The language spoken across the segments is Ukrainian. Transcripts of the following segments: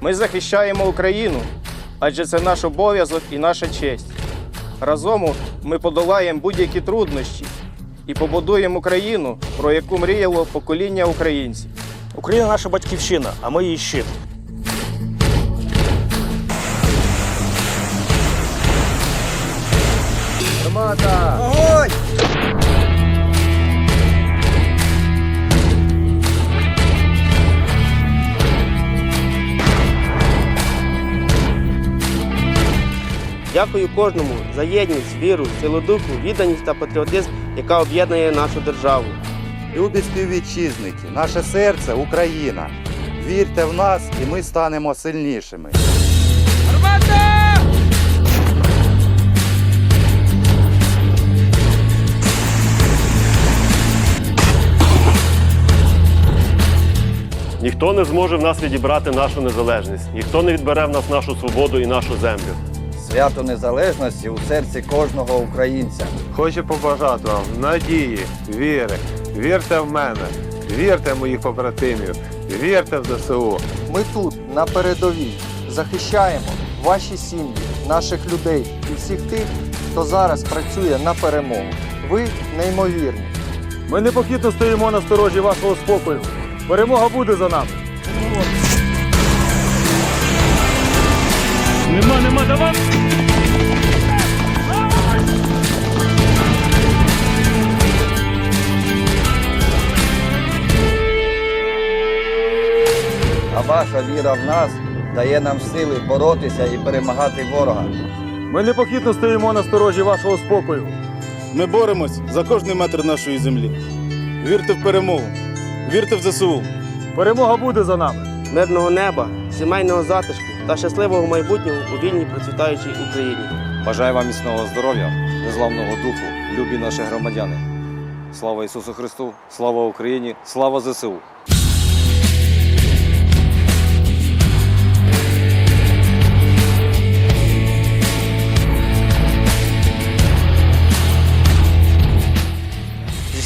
Ми захищаємо Україну, адже це наш обов'язок і наша честь. Разом ми подолаємо будь-які труднощі і побудуємо Україну, про яку мріяло покоління українців. Україна наша батьківщина, а ми її щит. Дякую кожному за єдність, віру, силу духу, відданість та патріотизм, яка об'єднує нашу державу. Любі співвітчизники, наше серце Україна. Вірте в нас, і ми станемо сильнішими. Ніхто не зможе в нас відібрати нашу незалежність, ніхто не відбере в нас нашу свободу і нашу землю. Свято Незалежності у серці кожного українця. Хочу побажати вам надії, віри. Вірте в мене, вірте в моїх побратимів, вірте в ЗСУ. Ми тут, на передовій, захищаємо ваші сім'ї, наших людей і всіх тих, хто зараз працює на перемогу. Ви неймовірні. Ми непохитно стоїмо на сторожі вашого спокою. Перемога буде за нами. Ваша віра в нас дає нам сили боротися і перемагати ворога. Ми непохитно стоїмо на сторожі вашого спокою. Ми боремось за кожний метр нашої землі. Вірте в перемогу, вірте в ЗСУ. Перемога буде за нами. Мирного неба, сімейного затишку та щасливого майбутнього у вільній процвітаючій Україні. Бажаю вам міцного здоров'я, незламного духу, любі наші громадяни. Слава Ісусу Христу, слава Україні, слава ЗСУ!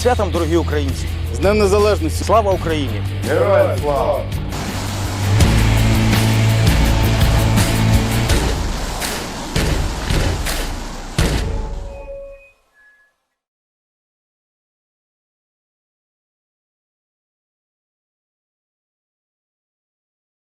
Святом, дорогі українці! З Днем Незалежності! Слава Україні! Героям слава!